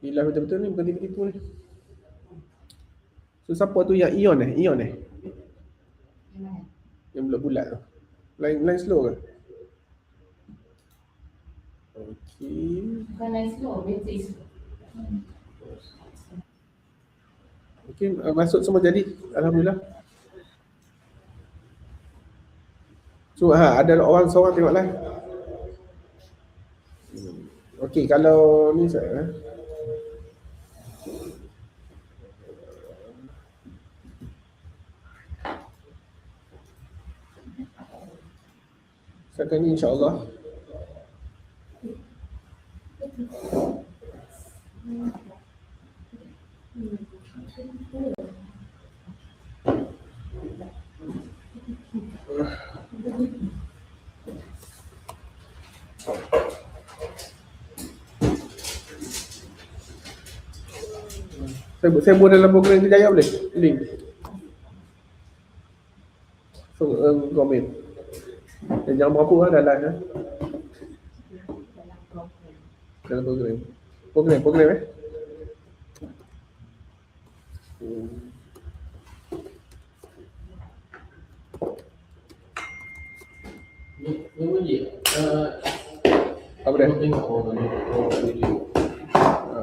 Ni live betul-betul ni bukan tipu-tipu ni. So siapa tu yang Ion eh? Ion eh? Yang bulat-bulat tu. Line line slow ke? Okey. Bukan nice slow, matrix. Okey, uh, masuk semua jadi. Alhamdulillah. So ha, ada orang seorang tengok live. Okey, kalau ni saya eh. Sekarang ni insyaAllah saya, saya buat dalam program kejaya boleh? Link. So, um, komen. Dan jangan berapa lah dah live eh. Dalam program. Program, program eh. Hmm. Ni ni boleh. Uh, Apa dia? Tengok oh, ni. Oh, video. Ha.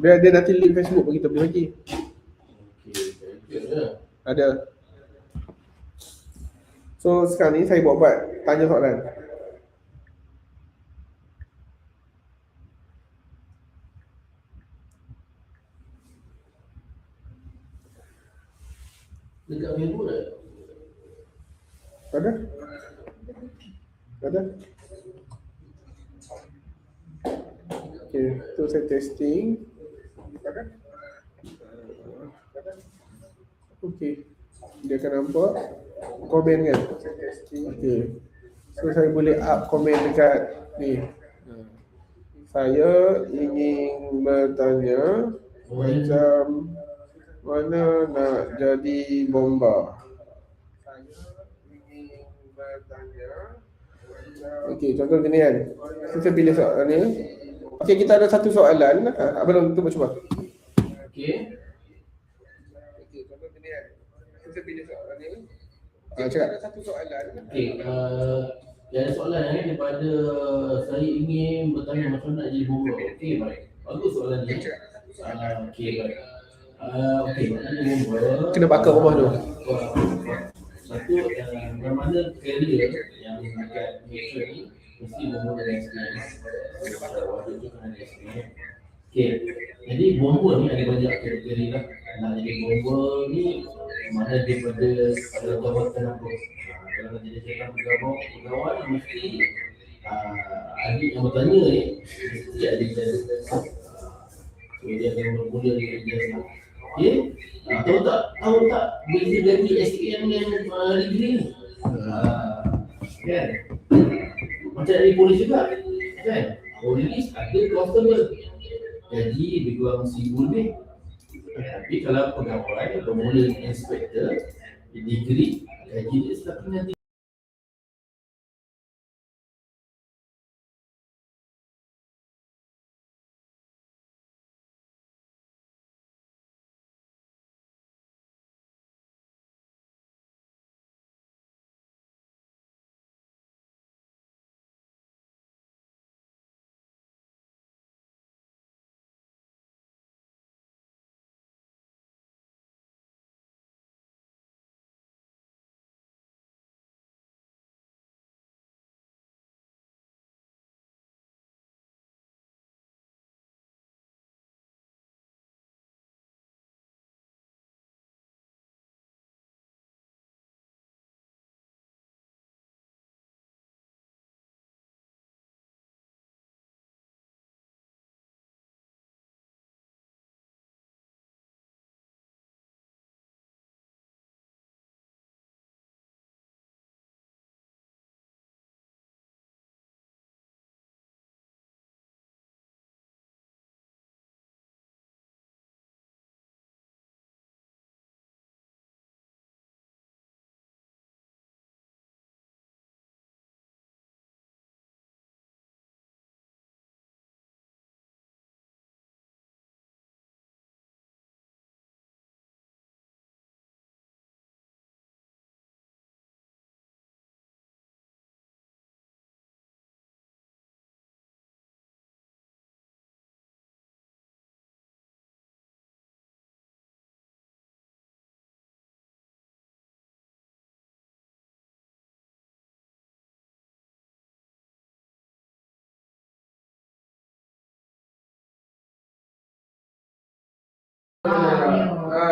Dia, dia nanti link Facebook bagi kita boleh bagi. Ada. So sekarang ni saya buat-buat tanya soalan. Dekat Facebook dah. Ada? Ada? Okay, tu saya testing. Okay. Dia akan nampak komen kan? Okay. So saya boleh up komen dekat ni. Saya ingin bertanya macam mana nak jadi bomba? Okey, contoh macam ni kan. Kita pilih soalan ni. Okey, kita ada satu soalan. Ah, Abang tu cuba. Okey. Okey, contoh macam ni kan. Kita pilih soalan ni. Ah, cakap. Ada satu soalan. Okey, uh, yang ada soalan ni daripada saya ingin bertanya macam mana nak jadi bomba. Okey, baik. Bagus soalan ni. Uh, okey, baik. Uh, okey, nak jadi bomba. Kena bakar rumah tu. Satu, uh, mana-mana carrier yang ni mesti bomba dari SPM. Wajib tu kena dari SPM. Okey, jadi bomba ni ada banyak kategori lah. Nak jadi bomba ni mana daripada ada jabatan apa. Ah, Kalau nak jadi jabatan pegawai, pegawai mesti uh, adik yang bertanya ni mesti ada ijazah. So dia akan mula-mula dengan ijazah. Okey, uh, tahu tak, tahu tak beza dari SPM dan uh, degree ni? Kan? Macam dari polis juga, kan? Polis ada constable. Jadi lebih kurang seribu lebih. Tapi kalau pegawai bermula dengan inspektor, degree, gaji dia setakat Ah,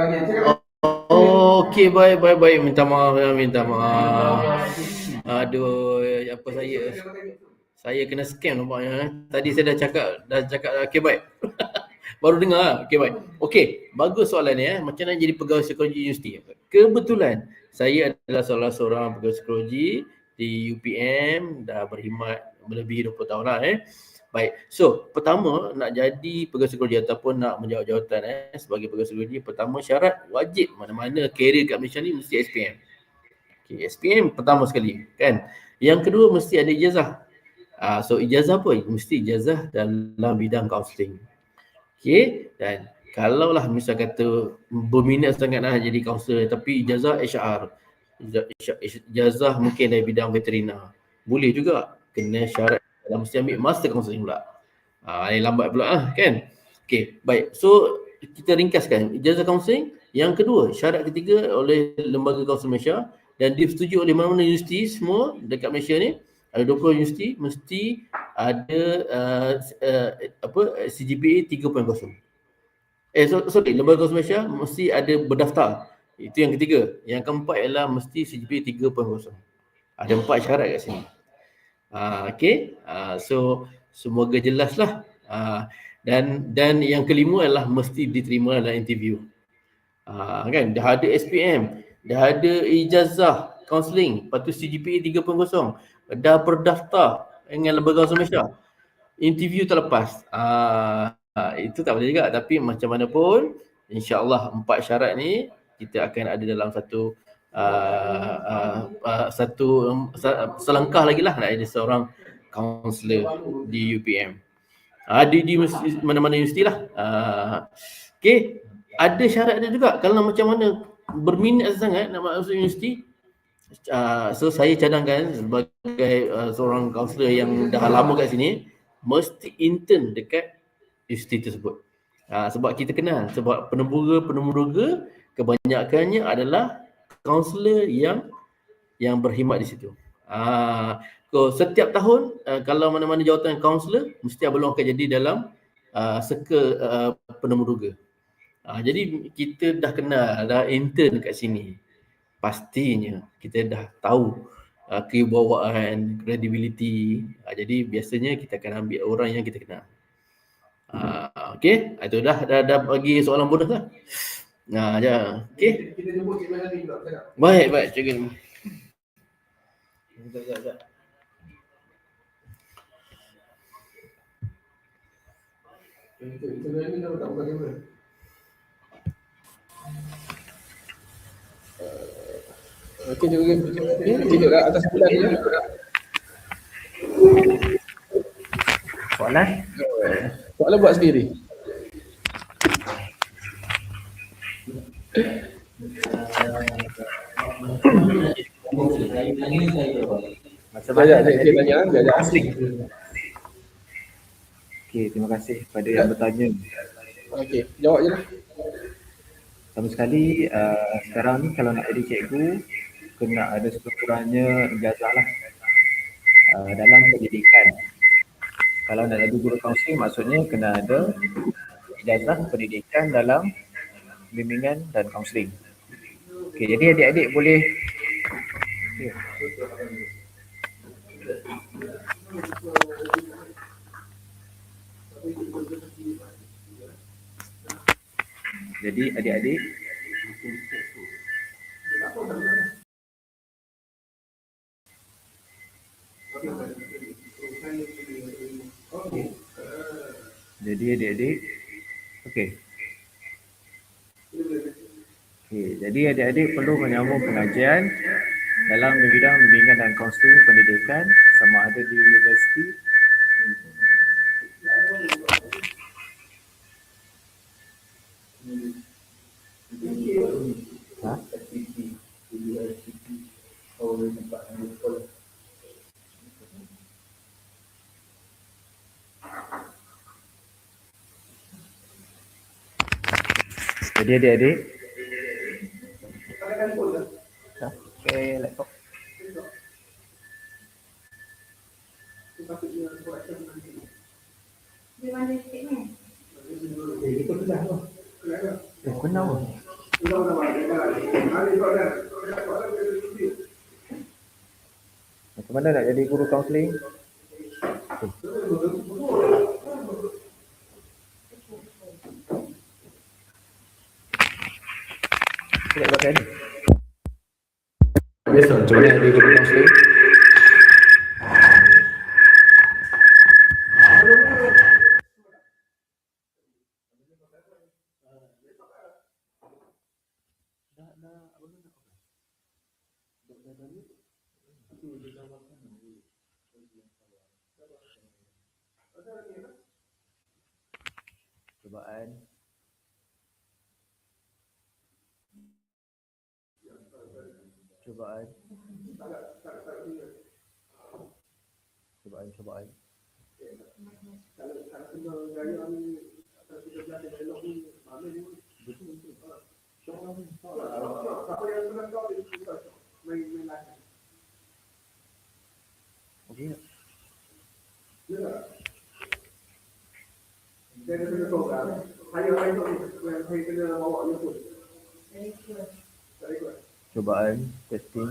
silakan. Oh, okey baik baik baik minta maaf ya minta maaf. Aduh, apa saya saya kena scam nampaknya. eh. Tadi saya dah cakap dah cakap okey baik. Baru dengar ah. Okey baik. Okey, bagus soalan ni eh. Macam mana jadi pegawai psikologi universiti? Kebetulan saya adalah salah seorang pegawai psikologi di UPM dah berkhidmat melebihi 20 tahun lah eh. Baik. So, pertama nak jadi pegawai psikologi ataupun nak menjawab jawatan eh sebagai pegawai psikologi, pertama syarat wajib mana-mana career kat Malaysia ni mesti SPM. Okay, SPM pertama sekali kan. Yang kedua mesti ada ijazah. Ah, so ijazah apa? Mesti ijazah dalam bidang kaunseling. Okay, dan kalaulah misal kata berminat sangat nak jadi kaunselor tapi ijazah HR, ijazah- ijazah mungkin dari bidang veterina. Boleh juga kena syarat dalam mesti ambil master counselling pula. Ah, lain lambat pula ah kan. Okey, baik. So kita ringkaskan ijazah kaunseling. Yang kedua, syarat ketiga oleh Lembaga Kaunseling Malaysia dan disetujui oleh mana-mana universiti semua dekat Malaysia ni ada 20 universiti mesti ada uh, uh, apa CGPA 3.0. Eh so, sorry, Lembaga Kaunseling Malaysia mesti ada berdaftar. Itu yang ketiga. Yang keempat ialah mesti CGPA 3.0. Ada empat syarat kat sini. Uh, okay, uh, so semoga jelas lah. Uh, dan dan yang kelima adalah mesti diterima dalam interview. Uh, kan dah ada SPM, dah ada ijazah counselling, lepas tu CGPA 3.0, dah berdaftar dengan Lembaga Kaunseling Malaysia. Interview terlepas. Uh, itu tak boleh juga tapi macam mana pun insya-Allah empat syarat ni kita akan ada dalam satu uh, uh, uh, satu um, selangkah lagi lah nak jadi seorang kaunselor di UPM. Uh, di, di mana-mana universiti lah. Uh, okay, ada syarat dia juga kalau macam mana berminat sangat nak masuk universiti uh, so saya cadangkan sebagai uh, seorang kaunselor yang dah lama kat sini mesti intern dekat universiti tersebut. Uh, sebab kita kenal sebab penembuga-penembuga kebanyakannya adalah kaunselor yang yang berkhidmat di situ. Ah, so setiap tahun uh, kalau mana-mana jawatan kaunselor mesti abang akan jadi dalam uh, seka uh, penemuduga. Ah, jadi kita dah kenal, dah intern kat sini. Pastinya kita dah tahu uh, kewibawaan, credibility. Uh, jadi biasanya kita akan ambil orang yang kita kenal. Uh, okay, itu dah, dah dah bagi soalan bonus lah. Nah, ya. Okay. Kita jemput Cik pula. Baik, baik. Cikgu. Sekejap, sekejap, sekejap. Itu, itu Melanie dah tak buka kamera. Uh, Okey, cikgu Lim. Ni, kat atas bulan ni. Soalan? Soalan buat sendiri. Macam mana nak saya jadi tanya. Sekejap. Asli. Okey, terima kasih kepada yang bertanya. Okey, jawab je lah. Pertama sekali, uh, sekarang ni kalau nak jadi cikgu, kena ada sekurang-kurangnya ijazah lah uh, dalam pendidikan. Kalau nak jadi guru kaunseling, maksudnya kena ada ijazah pendidikan dalam bimbingan dan kaunseling. Okey, jadi adik-adik boleh okay. Jadi adik-adik Jadi adik-adik Okey. Okey, jadi adik-adik perlu menyambung pengajian dalam bidang bimbingan dan kaunseling pendidikan sama ada di universiti? Jadi adik-adik Ha? Pakai laptop Kenapa? Macam mana nak jadi guru kaunseling? Ni. Biasa mana jadi guru kaunseling? Sabaan. Sabaan, sabaan. Okay na. Then, ito na program. Kayo ay ito, kayo na mawa yung food. Thank you. Cubaan, testing.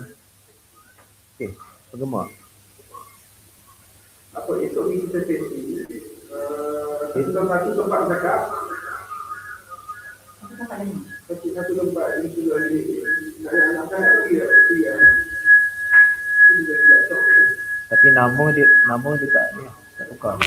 Okey, penggemar. Apa esok ni kita testing. Uh, kita satu tempat cakap. Satu satu tempat ini ada. Nak nak nak nak dia dia. Ini dah laptop. Tapi nama dia nama dia tak ni, tak tukar.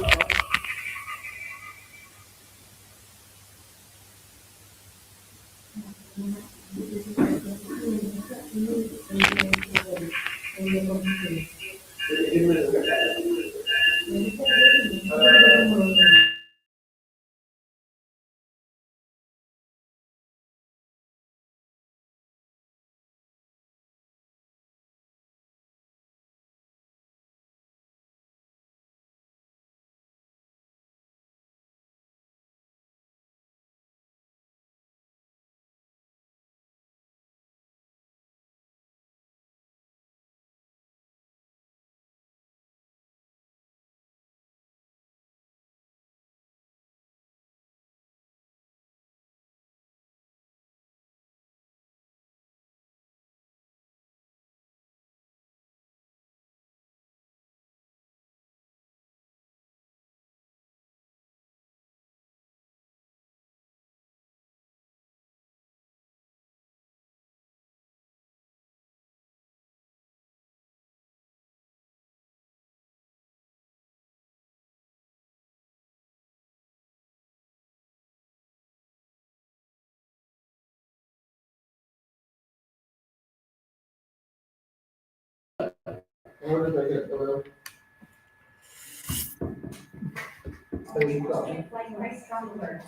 Like my strong words.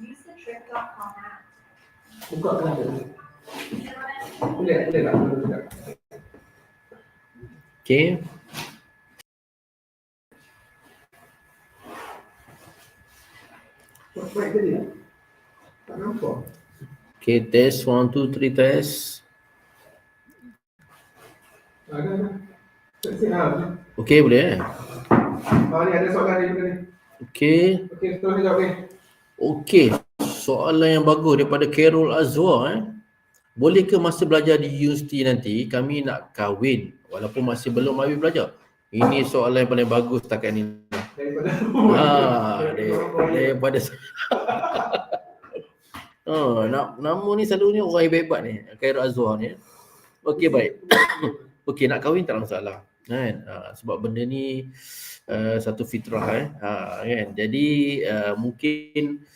Use the trip.com app. Buka kenapa? You know what I mean? Boleh, boleh tak? Boleh tak? Okay. Baik tadi tak? Tak nampak. Okay, test one, two, three, test. Siap. Okay, boleh eh? Ah ni ada soalan daripada ni. Okay. Okey, terus jawab ni. Okay. Soalan yang bagus daripada Carol Azwar eh. Boleh ke masa belajar di universiti nanti kami nak kahwin walaupun masih belum habis belajar? Ini soalan yang paling bagus setakat ni. Daripada Ah, dar- daripada Oh, nak nama ni selalunya orang hebat-hebat ni. Khairul Azwar ni. Okey baik. Okey nak kahwin tak ada masalah. Kan? Ha, sebab benda ni uh, satu fitrah eh. Ha, kan? Jadi uh, mungkin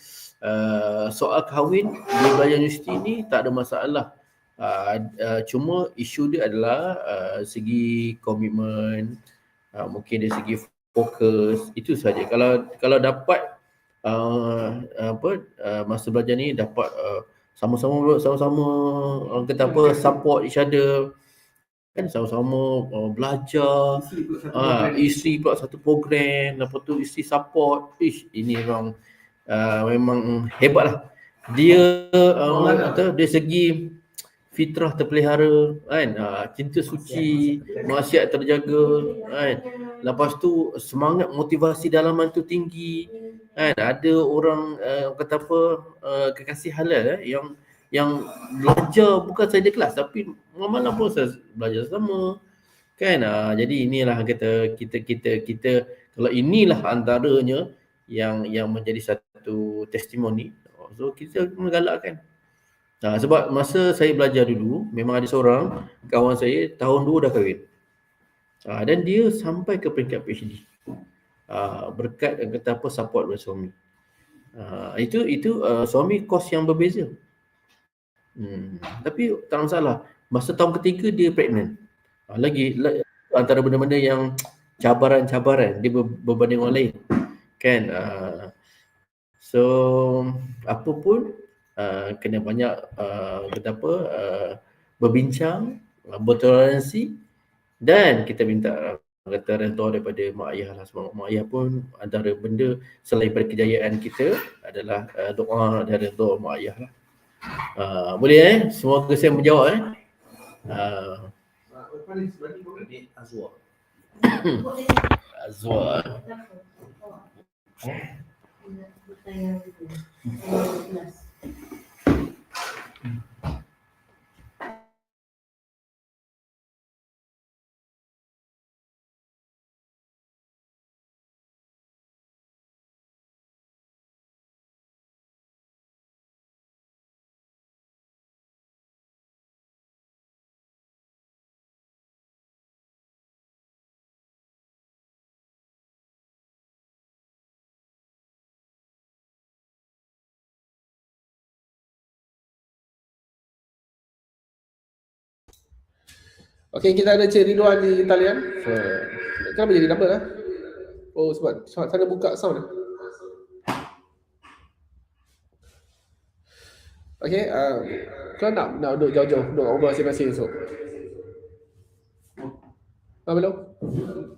uh, soal kahwin di belajar universiti ni tak ada masalah. Uh, uh, cuma isu dia adalah uh, segi komitmen, uh, mungkin dari segi fokus itu saja. Kalau kalau dapat uh, apa uh, masa belajar ni dapat uh, sama-sama sama-sama orang kata apa support each other kan sama-sama uh, belajar. Ah isi pula satu program. Lepas tu isi support. Ish ini memang uh, memang hebat lah. Dia uh, orang kata dari segi fitrah terpelihara kan? Uh, cinta suci maksiat terjaga kan? Lepas tu semangat motivasi dalaman tu tinggi Kan? Ada orang uh, kata apa uh, kekasih halal eh, yang yang belajar bukan saja kelas tapi malam pun saya belajar sama kan uh, jadi inilah kata kita kita kita kalau inilah antaranya yang yang menjadi satu testimoni so kita menggalakkan Nah, sebab masa saya belajar dulu, memang ada seorang kawan saya tahun dua dah kahwin. Uh, dan dia sampai ke peringkat PhD. Uh, berkat kata apa support dari suami. Uh, itu itu uh, suami kos yang berbeza. Hmm. Tapi tak masalah. Masa tahun ketiga dia pregnant. Uh, lagi, antara benda-benda yang cabaran-cabaran dia ber- berbanding orang lain. Kan? Uh, so apa pun uh, kena banyak uh, kata apa uh, berbincang, uh, bertoleransi dan kita minta kata redha daripada mak ayah lah sebab mak ayah pun antara benda selain daripada kejayaan kita adalah uh, doa dan redha mak ayah lah. Uh, boleh eh? Semoga saya menjawab eh. Uh, Azwar. Azwar. Okay, kita ada Cik Ridwan di talian. So, kenapa jadi double lah? Oh, sebab sebab sana buka sound. Okay, uh, kau nak nak duduk jauh-jauh, duduk kat rumah masing-masing esok? Ha, belum?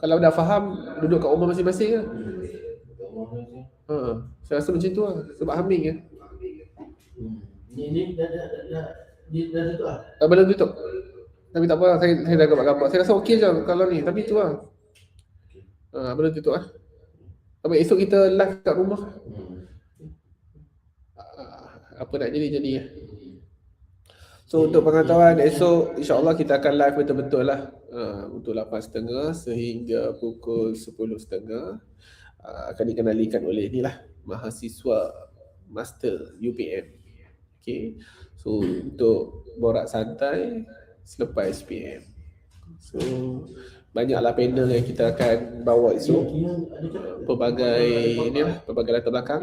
Kalau dah faham, duduk kat rumah masing-masing lah. Ha, saya rasa macam tu lah. Sebab humming kan. Hmm. Ni ni dah dah dah dah dia dah tutup ah. Uh, belum tutup. Tapi tak apa lah, saya, saya dah gambar-gambar. Saya rasa okey je kalau ni. Tapi tu lah. Ha, belum tutup lah. Tapi esok kita live kat rumah. Ah, apa nak jadi jadi lah. So untuk pengetahuan esok insyaAllah kita akan live betul-betul lah uh, Untuk 8.30 sehingga pukul 10.30 uh, Akan dikenalikan oleh ni lah Mahasiswa Master UPM Okay So untuk borak santai selepas SPM So banyaklah panel yang kita akan bawa esok Pelbagai ni lah, pelbagai latar belakang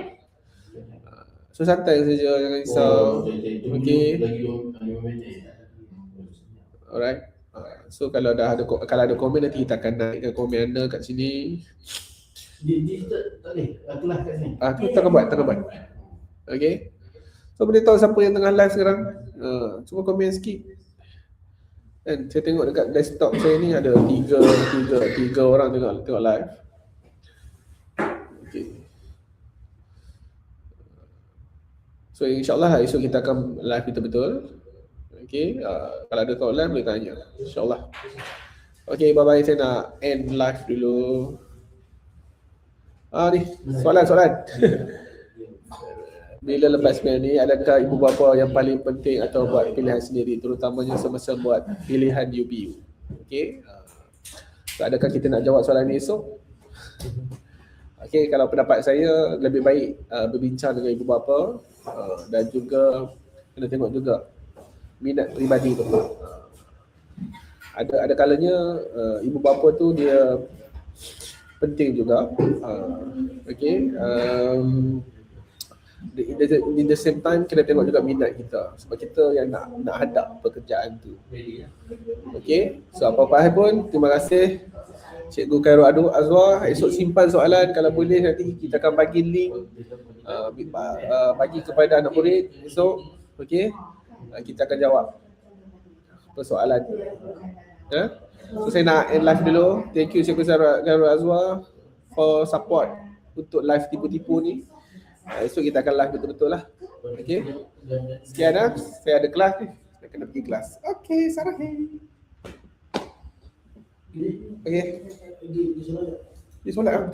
Ah, So santai saja, jangan risau Okey. Alright. Uh, so kalau dah ada kalau ada komen nanti kita akan naikkan komen anda kat sini. Dia dia tak boleh. Aku lah kat sini. Ah tengah buat, tengah buat. Okay. So boleh tahu siapa yang tengah live sekarang. Uh, cuma komen sikit. Dan saya tengok dekat desktop saya ni ada tiga, tiga, tiga orang tengok tengok live. Okay. So insyaAllah esok kita akan live betul-betul. Okay, uh, kalau ada soalan boleh tanya. InsyaAllah. Okay, bye-bye. Saya nak end live dulu. Ah ni, soalan-soalan. Bila lepas sembilan ni, adakah ibu bapa yang paling penting atau buat pilihan sendiri terutamanya semasa buat pilihan UPU? Okay. Uh, so adakah kita nak jawab soalan ni esok? Okay, kalau pendapat saya lebih baik uh, berbincang dengan ibu bapa uh, dan juga kena tengok juga minat peribadi tu. Uh, ada ada kalanya uh, ibu bapa tu dia penting juga. Uh, okay. Um, in the, in the same time kena tengok juga minat kita. Sebab kita yang nak nak hadap pekerjaan tu. Okay. So apa-apa pun terima kasih. Cikgu Khairul Adu Azwar esok simpan soalan. Kalau boleh nanti kita akan bagi link uh, uh, bagi kepada anak murid esok. Okey uh, kita akan jawab persoalan ya so saya nak end live dulu. Thank you Cikgu Khairul Azwar for support untuk live tipu-tipu ni uh, esok kita akan live betul-betul lah. Okey. Sekian dah saya ada kelas ni. Saya kena pergi kelas. Okey sarahi Dia dia solat. Solat lah,